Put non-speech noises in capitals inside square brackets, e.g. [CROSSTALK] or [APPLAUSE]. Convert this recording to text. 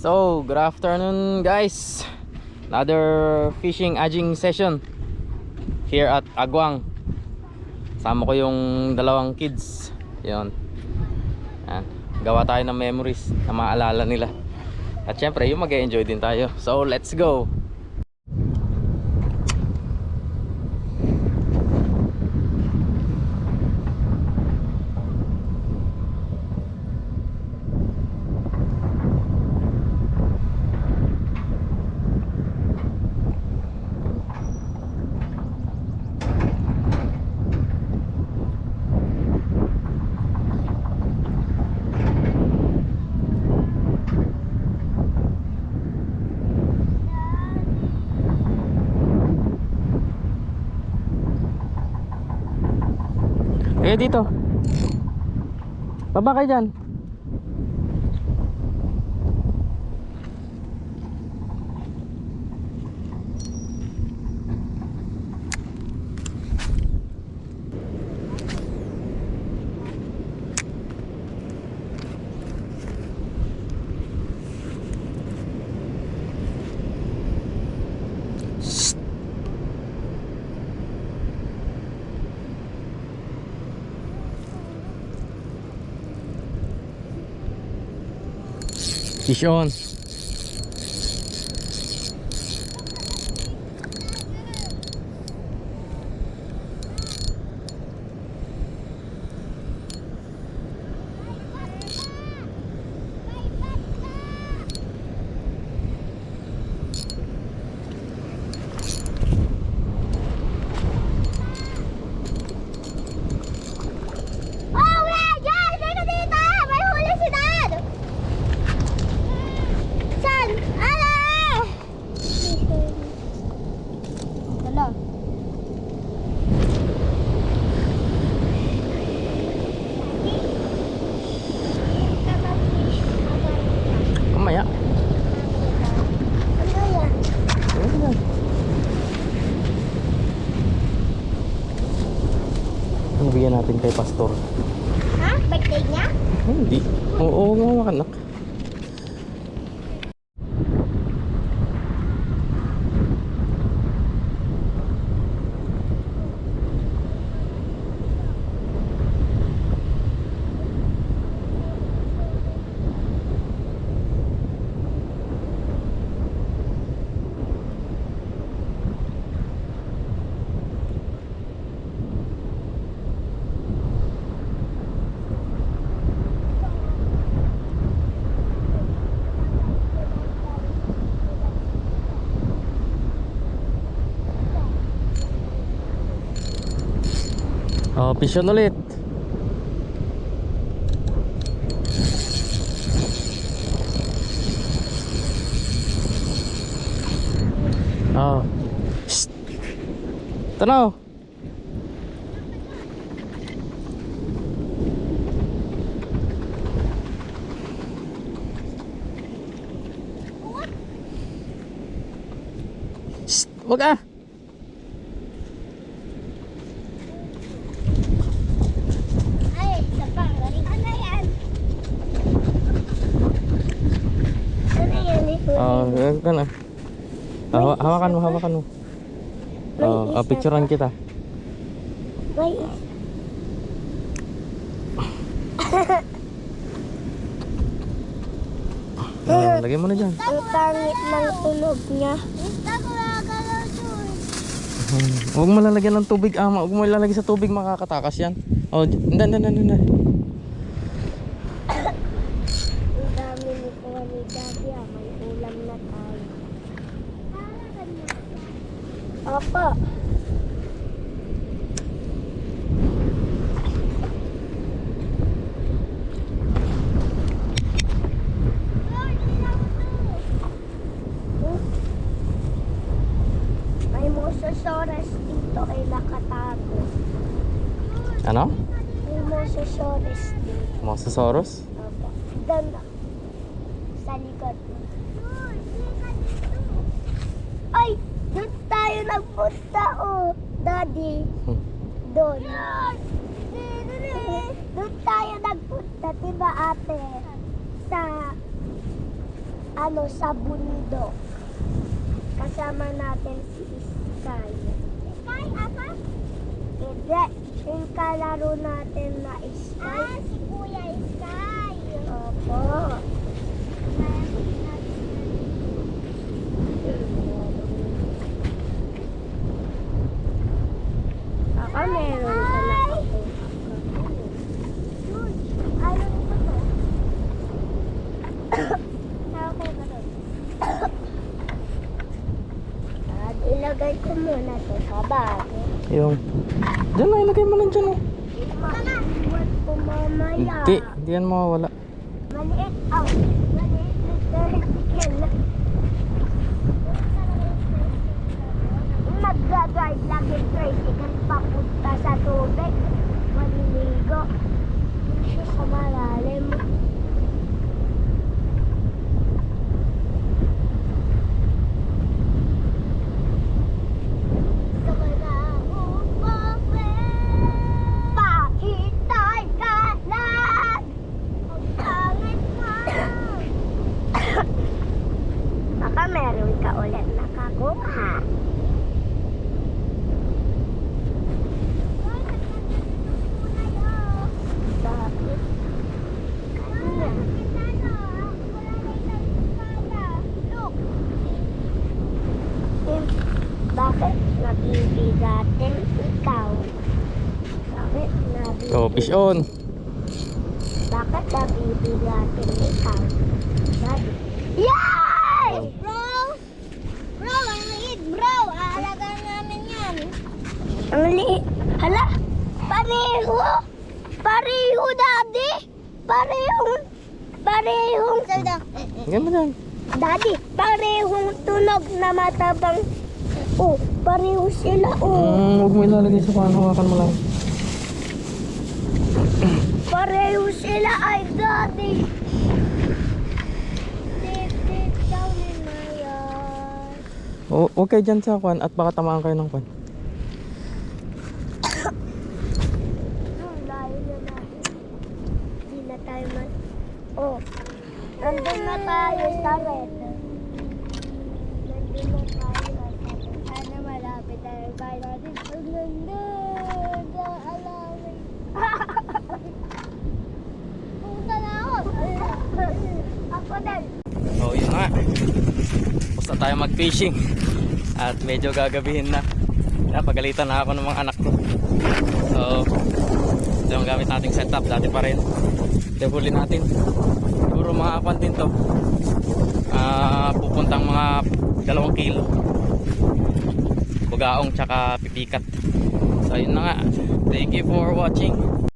So, good afternoon guys. Another fishing aging session here at Agwang. Sama ko yung dalawang kids. 'Yon. Yan. Gawa tayo ng memories na maalala nila. At syempre, yung mag-enjoy din tayo. So, let's go. Eh dito. Baba kayo dyan. Fish on. Oh, Kuya Jan! Dito dito! May huli si Dad! Saan? Ala! Ala. Mamaya. Ano yan? Ayan. Ang bigyan natin kay Pastor. Ha? Birthday niya? Hindi. Oo, oo, anak. Oh, pisyon ulit. Oh. Shh. Tanaw. Shh. Wag ah. Ay, isa pa. Galing. Ano yan? Ano yan? Ihuli? Oh, ganun ka na. Ah, hawa- hawakan mo, hawakan mo. Oh, isa picturean kita. May isa. [LAUGHS] Ah, lagay mo na dyan. Ang pangit ng tunog niya. Huwag mo lalagyan ng tubig, ama. Huwag mo ilalagay sa tubig, makakatakas yan. Oh, hindi, hindi, hindi, hindi. Ang dami ni Kuya ni Daddy ah. May ulam na tayo. Apa. Mosasaurus dito ay nakatago. Ano? May mosasaurus dito. Mosasaurus? Opo. Doon sa likod. Ay! Tayo nagpunta oh! Daddy. Hmm. Doon. Doon tayo nagpunta, diba ate? Sa ano, sa bundok. Kasama natin si Sky. Sky, apa? Hindi. Yung kalaro natin na Sky. Ah, si Kuya Sky. Opo. Baka meron ka nakakuha. Ayun ko to. At ilagay ko muna to sa bag. Yung... Diyan na, ilagay mo lang dyan oh. Maiwan ko mamaya. Hindi, hindi yan mawawala. Maliit. Oh, maliit na tricycle. Magdadrive lang yung tricycle papunta sa tubig. Maliligo. Hindi siya sa malalim. Pahintay ka lang. Ang pangit mo. Baka meron ka ulit nakakuha. Bakit? Eh, Bakit nabibigatin ikaw? Bakit nabibigatin? Oh, fish on. Bakit nabibigatin ikaw? Yay! Bro! Bro, ang liit, bro! Aalagaan namin yan. Ang liit? Hala! Pareho! Pareho, daddy! Parehong... Parehong... Lagyan mo dyan. Daddy, parehong tunog na matabang... Oh, pareho sila, oh. Hmm, huwag mo ilalagay sa pan. Hawakan mo lang. Pareho sila ay daddy. Deep, deep down in my. Oh, huwag kayo dyan sa kwan at baka tamaan kayo ng kwan. Ang layo na. Hindi na tayo man... Oh, nandun na tayo sa red. Nandun na tayo sa red. Sana malapit tayo kay natin. Ang ganda! Sa alamin. Punta na ako. Ako din. So yun nga. Tapos na tayo mag-fishing. [LAUGHS] At medyo gagabihin na. Napagalitan na ako ng mga anak ko. So, ito yung gamit nating setup. Dati pa rin. Huli natin. Siguro mga kwan din to. Ah, pupuntang mga dalawang kilo. Bugaong tsaka pipikat. So yun na nga. Thank you for watching.